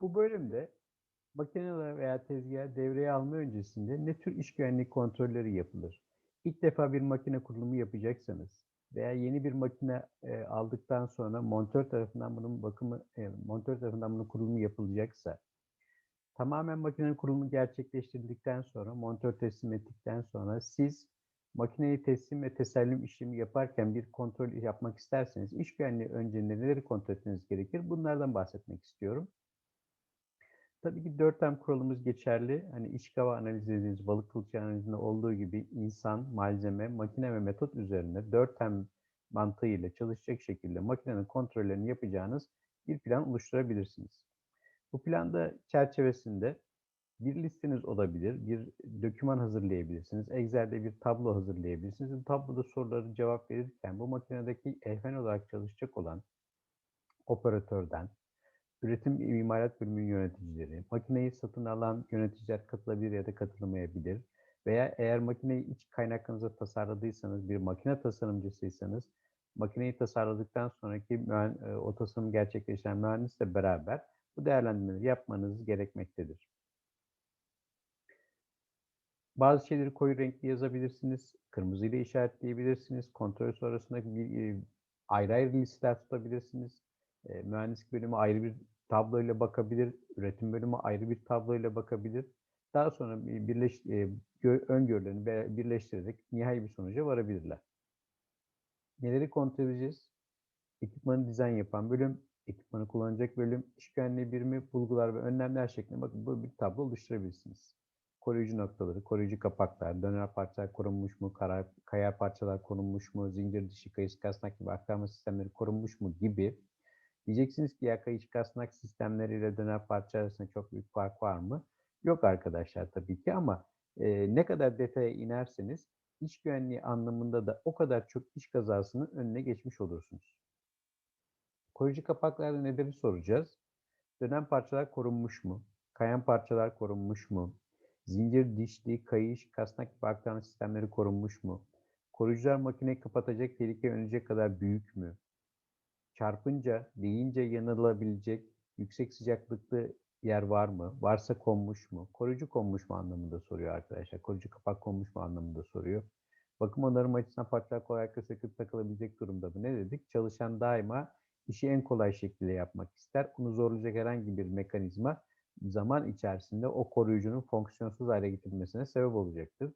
Bu bölümde makineler veya tezgah devreye alma öncesinde ne tür iş güvenliği kontrolleri yapılır? İlk defa bir makine kurulumu yapacaksanız veya yeni bir makine e, aldıktan sonra montör tarafından bunun bakımı, e, montör tarafından bunun kurulumu yapılacaksa, tamamen makinenin kurulumu gerçekleştirdikten sonra, montör teslim ettikten sonra siz makineyi teslim ve tesellim işlemi yaparken bir kontrol yapmak isterseniz iş güvenliği önce neleri kontrol etmeniz gerekir? Bunlardan bahsetmek istiyorum. Tabii ki 4M kuralımız geçerli. Hani iç kava analiz dediğimiz balık kılçığı analizinde olduğu gibi insan, malzeme, makine ve metot üzerine 4M mantığıyla çalışacak şekilde makinenin kontrollerini yapacağınız bir plan oluşturabilirsiniz. Bu planda çerçevesinde bir listeniz olabilir, bir doküman hazırlayabilirsiniz, Excel'de bir tablo hazırlayabilirsiniz. Bu tabloda soruları cevap verirken bu makinedeki ehven olarak çalışacak olan operatörden, üretim imalat bölümünün yöneticileri, makineyi satın alan yöneticiler katılabilir ya da katılamayabilir veya eğer makineyi iç kaynaklarınıza tasarladıysanız, bir makine tasarımcısıysanız, makineyi tasarladıktan sonraki e, o tasarım gerçekleştiren mühendisle beraber bu değerlendirmeleri yapmanız gerekmektedir. Bazı şeyleri koyu renkli yazabilirsiniz, kırmızı ile işaretleyebilirsiniz, kontrol sonrasında bir, e, ayrı ayrı listeler tutabilirsiniz. E, mühendislik bölümü ayrı bir tabloyla bakabilir, üretim bölümü ayrı bir tabloyla bakabilir. Daha sonra birleş, e, öngörülerini birleştirerek nihai bir sonuca varabilirler. Neleri kontrol edeceğiz? Ekipmanı dizayn yapan bölüm, ekipmanı kullanacak bölüm, iş güvenliği birimi, bulgular ve önlemler şeklinde bakın bu bir tablo oluşturabilirsiniz. Koruyucu noktaları, koruyucu kapaklar, döner parçalar korunmuş mu, kara, kayar parçalar korunmuş mu, zincir dışı kayısı kasnak gibi aktarma sistemleri korunmuş mu gibi Diyeceksiniz ki ya kayış kasnak sistemleriyle döner parça arasında çok büyük fark var mı? Yok arkadaşlar tabii ki ama e, ne kadar detaya inerseniz iş güvenliği anlamında da o kadar çok iş kazasının önüne geçmiş olursunuz. Koruyucu kapaklarda neleri soracağız? Dönen parçalar korunmuş mu? Kayan parçalar korunmuş mu? Zincir, dişli, kayış, kasnak gibi aktarma sistemleri korunmuş mu? Koruyucular makineyi kapatacak, tehlike önecek kadar büyük mü? Çarpınca, deyince yanılabilecek yüksek sıcaklıklı yer var mı? Varsa konmuş mu? Koruyucu konmuş mu anlamında soruyor arkadaşlar. Koruyucu kapak konmuş mu anlamında soruyor. Bakım onarım açısından parçalar kolaylıkla söküp takılabilecek durumda mı? Ne dedik? Çalışan daima işi en kolay şekilde yapmak ister. Onu zorlayacak herhangi bir mekanizma zaman içerisinde o koruyucunun fonksiyonsuz hale getirilmesine sebep olacaktır.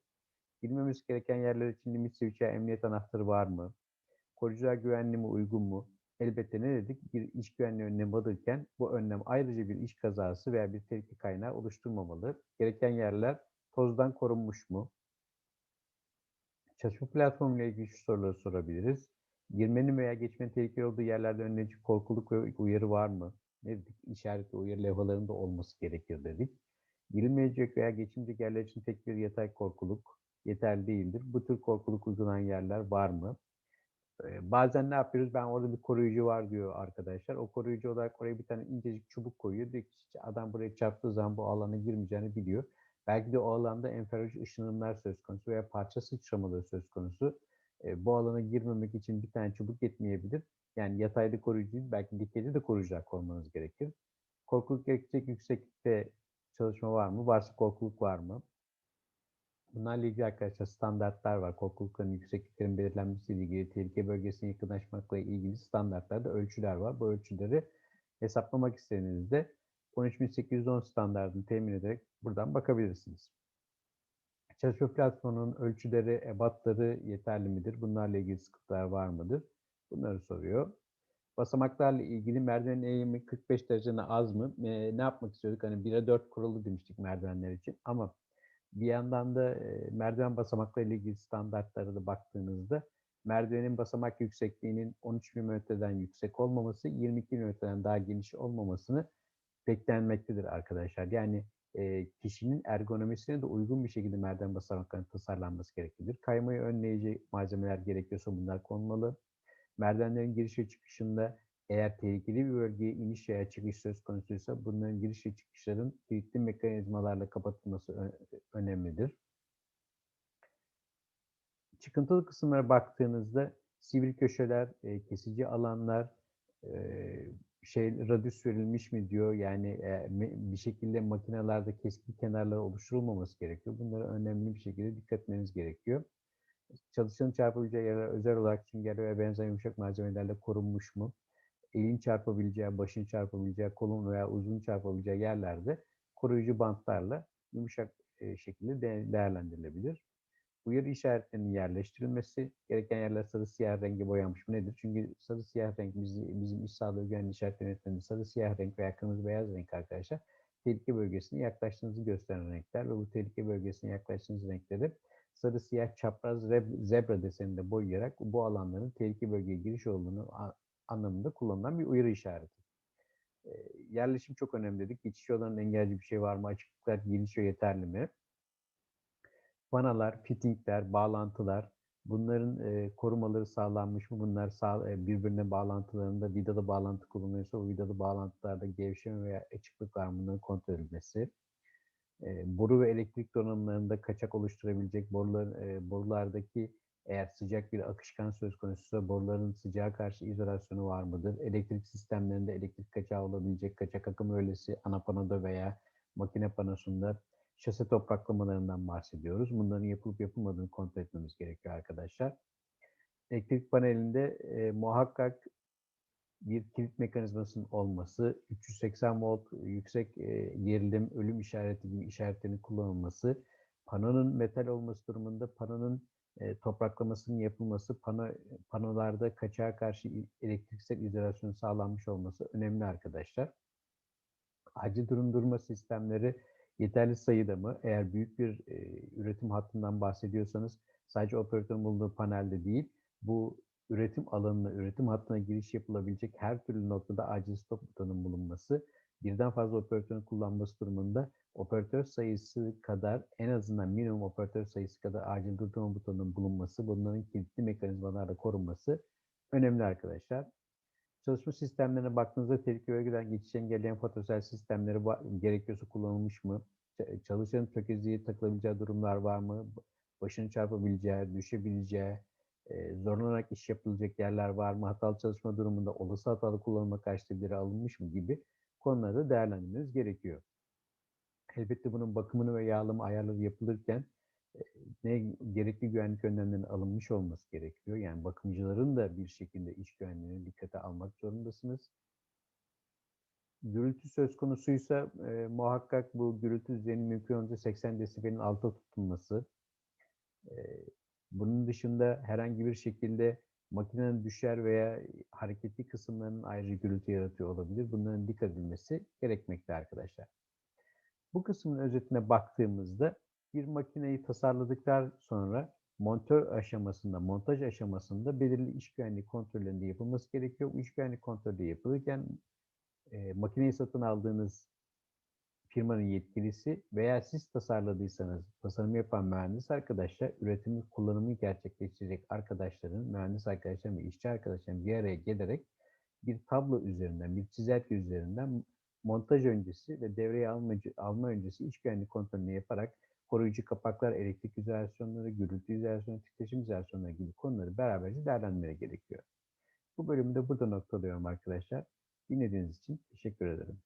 Bilmemiz gereken yerler için limit switch emniyet anahtarı var mı? Koruyucular güvenli mi, uygun mu? Elbette ne dedik? Bir iş güvenliği önlemi alırken bu önlem ayrıca bir iş kazası veya bir tehlike kaynağı oluşturmamalı. Gereken yerler tozdan korunmuş mu? Çalışma platformu ile ilgili şu soruları sorabiliriz. Girmenin veya geçmenin tehlikeli olduğu yerlerde önleyici korkuluk ve uyarı var mı? Ne dedik? İşaret ve uyarı levhalarında olması gerekir dedik. Girilmeyecek veya geçimci yerler için tek bir yatay korkuluk yeterli değildir. Bu tür korkuluk uygulanan yerler var mı? Bazen ne yapıyoruz? Ben orada bir koruyucu var diyor arkadaşlar. O koruyucu olarak oraya bir tane incecik çubuk koyuyor. Diyor ki adam buraya çarptığı zaman bu alana girmeyeceğini biliyor. Belki de o alanda enferoj ışınımlar söz konusu veya parça sıçramaları söz konusu. Bu alana girmemek için bir tane çubuk yetmeyebilir. Yani yatayda koruyucu belki dikeyde de koruyucular korumanız gerekir. Korkuluk gerekecek yükseklikte çalışma var mı? Varsa korkuluk var mı? Bunlarla ilgili arkadaşlar standartlar var. Korkulukların yüksekliklerin belirlenmesiyle ilgili tehlike bölgesine yakınlaşmakla ilgili standartlarda ölçüler var. Bu ölçüleri hesaplamak istediğinizde 13810 standartını temin ederek buradan bakabilirsiniz. Çalışma platformunun ölçüleri, ebatları yeterli midir? Bunlarla ilgili sıkıntılar var mıdır? Bunları soruyor. Basamaklarla ilgili merdivenin eğimi 45 dereceden az mı? E, ne yapmak istiyorduk? Hani 1'e 4 kuralı demiştik merdivenler için. Ama bir yandan da e, merdiven basamaklarıyla ilgili standartlara da baktığınızda merdivenin basamak yüksekliğinin 13 mm'den yüksek olmaması, 22 mm'den daha geniş olmamasını beklenmektedir arkadaşlar. Yani e, kişinin ergonomisine de uygun bir şekilde merdiven basamaklarının tasarlanması gereklidir. Kaymayı önleyici malzemeler gerekiyorsa bunlar konmalı. Merdivenlerin giriş ve çıkışında eğer tehlikeli bir bölgeye iniş veya çıkış söz konusuysa bunların giriş ve çıkışların kilitli mekanizmalarla kapatılması önemlidir. Çıkıntılı kısımlara baktığınızda sivri köşeler, kesici alanlar, şey radyus verilmiş mi diyor. Yani e, bir şekilde makinelerde keskin kenarlar oluşturulmaması gerekiyor. Bunlara önemli bir şekilde dikkat etmeniz gerekiyor. Çalışanın çarpabileceği yerler özel olarak sünger ve benzer yumuşak malzemelerle korunmuş mu? Elin çarpabileceği, başın çarpabileceği, kolun veya uzun çarpabileceği yerlerde koruyucu bantlarla yumuşak e, şekilde de- değerlendirilebilir. Uyarı işaretlerinin yerleştirilmesi, gereken yerler sarı siyah rengi boyanmış mı nedir? Çünkü sarı siyah renk bizi, bizim iş sağlığı güvenliği işaret yönetmeliğinde sarı siyah renk veya kırmızı beyaz renk arkadaşlar tehlike bölgesine yaklaştığınızı gösteren renkler ve bu tehlike bölgesine yaklaştığınız renkleri sarı siyah çapraz zebra deseninde boyayarak bu alanların tehlike bölgeye giriş olduğunu anlamında kullanılan bir uyarı işareti. E, yerleşim çok önemli dedik. Geçiş yollarının engelci bir şey var mı? Açıklıklar gelişiyor yeterli mi? Vanalar, fittingler, bağlantılar, bunların e, korumaları sağlanmış mı? Bunlar sağ, e, birbirine bağlantılarında vidalı bağlantı kullanılıyorsa o vidalı bağlantılarda gevşeme veya açıklık var mı? Kontrol edilmesi. E, boru ve elektrik donanımlarında kaçak oluşturabilecek borular, e, borulardaki eğer sıcak bir akışkan söz konusuysa boruların sıcağa karşı izolasyonu var mıdır? Elektrik sistemlerinde elektrik kaçağı olabilecek kaçak akım öğlesi ana panoda veya makine panosunda şase topraklamalarından bahsediyoruz. Bunların yapılıp yapılmadığını kontrol etmemiz gerekiyor arkadaşlar. Elektrik panelinde e, muhakkak bir kilit mekanizmasının olması, 380 volt yüksek e, gerilim, ölüm işareti gibi işaretlerin kullanılması, panonun metal olması durumunda panonun e, topraklamasının yapılması, pano, panolarda kaçağa karşı elektriksel izolasyon sağlanmış olması önemli arkadaşlar. Acil durum durma sistemleri yeterli sayıda mı? Eğer büyük bir e, üretim hattından bahsediyorsanız sadece operatörün bulunduğu panelde değil, bu üretim alanına, üretim hattına giriş yapılabilecek her türlü noktada acil stop butonun bulunması, birden fazla operatörün kullanması durumunda operatör sayısı kadar en azından minimum operatör sayısı kadar acil durdurma butonunun bulunması, bunların kilitli mekanizmalarla korunması önemli arkadaşlar. Çalışma sistemlerine baktığınızda tehlike bölgeden geçiş engelleyen fotosel sistemleri gerekiyorsa kullanılmış mı? Çalışanın tökezliğe takılabileceği durumlar var mı? Başını çarpabileceği, düşebileceği, e, zorlanarak iş yapılacak yerler var mı? Hatalı çalışma durumunda olası hatalı kullanılma karşı tedbiri alınmış mı gibi konuları da değerlendirmeniz gerekiyor. Elbette bunun bakımını ve yağlama ayarları yapılırken e, ne gerekli güvenlik önlemlerinin alınmış olması gerekiyor. Yani bakımcıların da bir şekilde iş güvenliğini dikkate almak zorundasınız. Gürültü söz konusuysa e, muhakkak bu gürültü düzeyinin mümkün olduğunca 80 desibelin altta tutulması. E, bunun dışında herhangi bir şekilde makinenin düşer veya hareketli kısımlarının ayrıca gürültü yaratıyor olabilir. Bunların dikkat edilmesi gerekmekte arkadaşlar. Bu kısmın özetine baktığımızda bir makineyi tasarladıktan sonra montör aşamasında, montaj aşamasında belirli iş güvenliği kontrollerinde yapılması gerekiyor. Bu iş güvenlik kontrolü yapılırken e, makineyi satın aldığınız firmanın yetkilisi veya siz tasarladıysanız tasarım yapan mühendis arkadaşlar üretimi kullanımı gerçekleştirecek arkadaşların, mühendis arkadaşların ve işçi arkadaşların bir araya gelerek bir tablo üzerinden, bir çizelge üzerinden montaj öncesi ve devreye alma, alma öncesi iş güvenlik kontrolünü yaparak koruyucu kapaklar, elektrik izolasyonları, gürültü izolasyonu, titreşim izolasyonları gibi konuları beraberce değerlendirmeye gerekiyor. Bu bölümü de burada noktalıyorum arkadaşlar. Dinlediğiniz için teşekkür ederim.